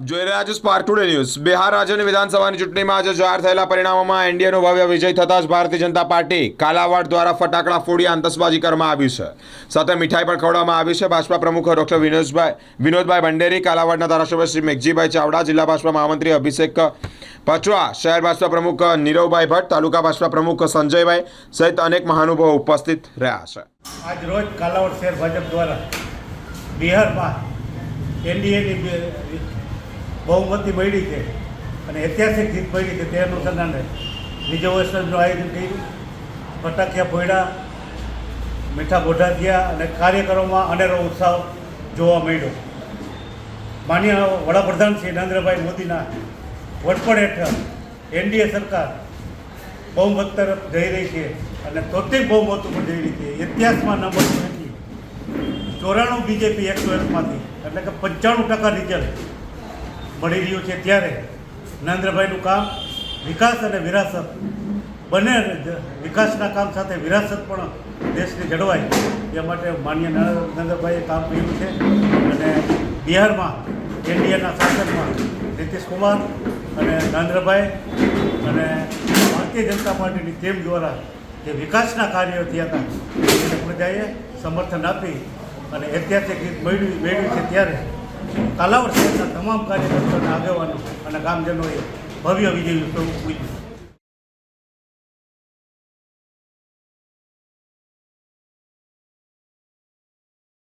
જોઈ રહ્યા છો સ્પાર્ક ટુડે ન્યૂઝ. બિહાર રાજ્યની વિધાનસભાની ચૂંટણીમાં આજે જાહેર થયેલા પરિણામોમાં એનડીએનો ભવ્ય વિજય થતાં જ ભારતીય જનતા પાર્ટી કાલાવાડ દ્વારા ફટાકડા ફોડી આતશબાજી કરવામાં આવી છે. સાથે મીઠાઈ પણ ખવડાવવામાં આવી છે. ભાજપા પ્રમુખ ડોક્ટર વિનોદભાઈ વિનોદભાઈ ભંડેરી, કાલાવાડના ધારાસભ્ય શ્રી મેઘજીભાઈ ચાવડા, જિલ્લા ભાજપા મહામંત્રી અભિષેક પચવા, શહેર ભાજપા પ્રમુખ નીરવભાઈ ભટ્ટ, તાલુકા ભાજપા પ્રમુખ સંજયભાઈ સહિત અનેક મહાનુભાવો ઉપસ્થિત રહ્યા છે. આજ રોજ કાલાવડ શહેર ભાજપ દ્વારા બિહારમાં એનડીએની બહુમતી મળી છે. અને ઐતિહાસિક જીત મળી છે. તે અનુસંધાને વિજયોત્સવનું આયોજન કર્યું. ફટાકિયા ભોયડા, મીઠા બોઢા થયા અને કાર્યકરોમાં અનેરો ઉત્સાહ જોવા મળ્યો. માન્ય વડાપ્રધાન શ્રી નરેન્દ્રભાઈ મોદીના વડપણ હેઠળ એનડીએ સરકાર બહુમત તરફ જઈ રહી છે અને તોતેર બહુમત ઉપર જઈ રહી છે. ઇતિહાસમાં નંબર નથી. ચોરાણું બીજેપી એકસો એકમાંથી એટલે કે પંચાણું ટકા રિઝલ્ટ મળી રહ્યું છે ત્યારે નરેન્દ્રભાઈનું કામ વિકાસ અને વિરાસત, બંને વિકાસના કામ સાથે વિરાસત પણ દેશને જળવાય. એ માટે માન્ય નરેન્દ્રભાઈએ કામ કર્યું છે. અને બિહારમાં એનડીએના શાસનમાં નીતિશ કુમાર અને નરેન્દ્રભાઈ અને ભારતીય જનતા પાર્ટીની ટીમ દ્વારા જે વિકાસના કાર્યો થયા હતા એને પ્રજાએ સમર્થન આપી અને ઐતિહાસિક ગીત મેળવી મેળવી છે ત્યારે કાલાવડ શહેરના તમામ કાર્યકર્તાના આગેવાનો અને ગામજનોએ ભવ્ય વિજય ઉત્સવ ઉજવ્યો.